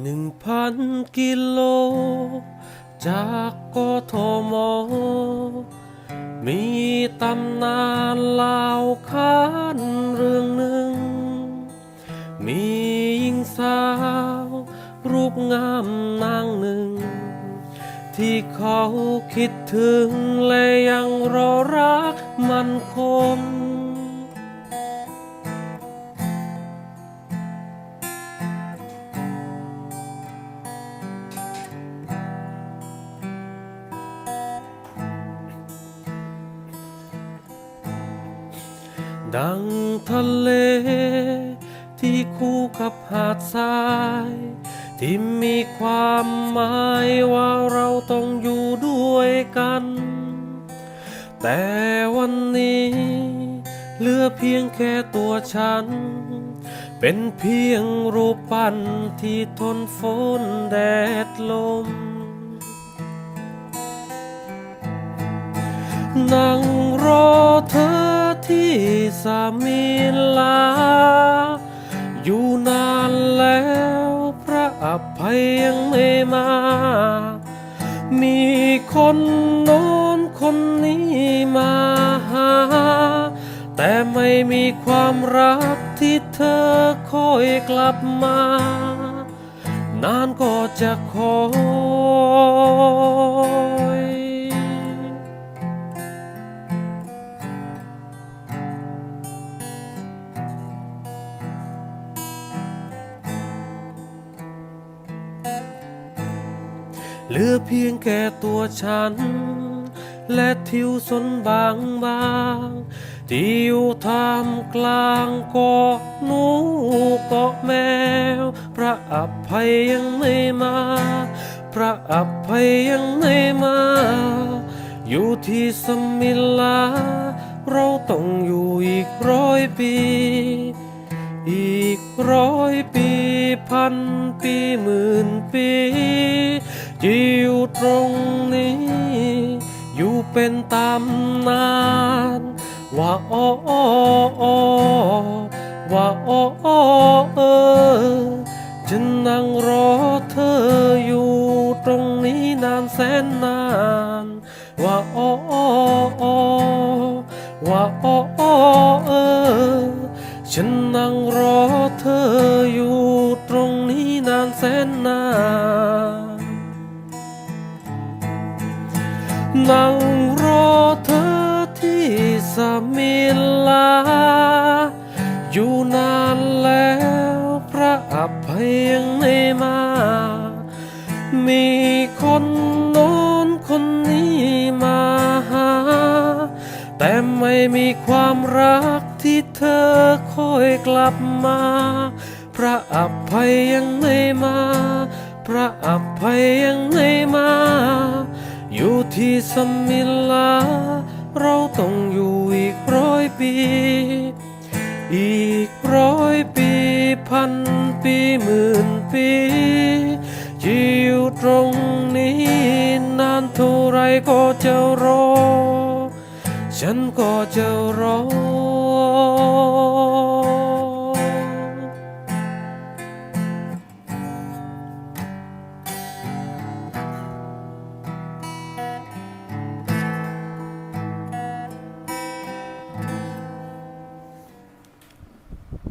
หนึ่งพันกิโล จากกทม มีตำนานเล่าขานเรื่องหนึ่ง มีหญิงสาว รูปงามนางหนึ่ง ที่เขาคิดถึงและยังรอรักมันคง ดังทะเล ที่คู่กับหาดทราย ที่มีความหมายว่าเราต้องอยู่ด้วยกัน แต่วันนี้เหลือเพียงแค่ตัวฉัน เป็นเพียงรูปปั้นที่ทนฝนแดดลม นั่งรอเธอ ที่สามิลา อยู่นานแล้วพระอภัยยังไม่มา มีคนโน้นคนนี้มาหา แต่ไม่มีความรักที่เธอคอยกลับมา นานก็จะคอ เหลือเพียงแค่ตัวฉัน และทิวสนบางบางที่อยู่ท่ามกลางกาะหนูเกาะแมว พระอภัยยังไม่มา พระอภัยยังไม่มา อยู่ที่สมิลา เราต้องอยู่อีกร้อยปี อีกร้อยปีพันปีหมื่นปี จะอยู่ตรงนี้ อยู่เป็นตำนาน ว่าอ้ออ้อว่าอ้ออ้อเออจะนั่งรอเธออยู่ตรงนี้นานแสนนาน ว่าอ้ออ้ออ้อว่าอ้ออ้อเออฉันนั่งรอเธออยู่ตรงนี้นานแสนนาน นั่งรอเธอที่สมิลา อยู่นานแล้วพระอภัยยังไม่มา มีคนโน้นคนนี้มาหา แต่ไม่มีความรักที่เธอคอยกลับมา พระอภัยยังไม่มา พระอภัยยังไม่มา ที่สมิลา เราต้องอยู่อีกร้อยปี อีกร้อยปีพันปีหมื่นปีจะอยู่ตรงนี้ นานเท่าไรก็จะรอ ฉันก็จะรอ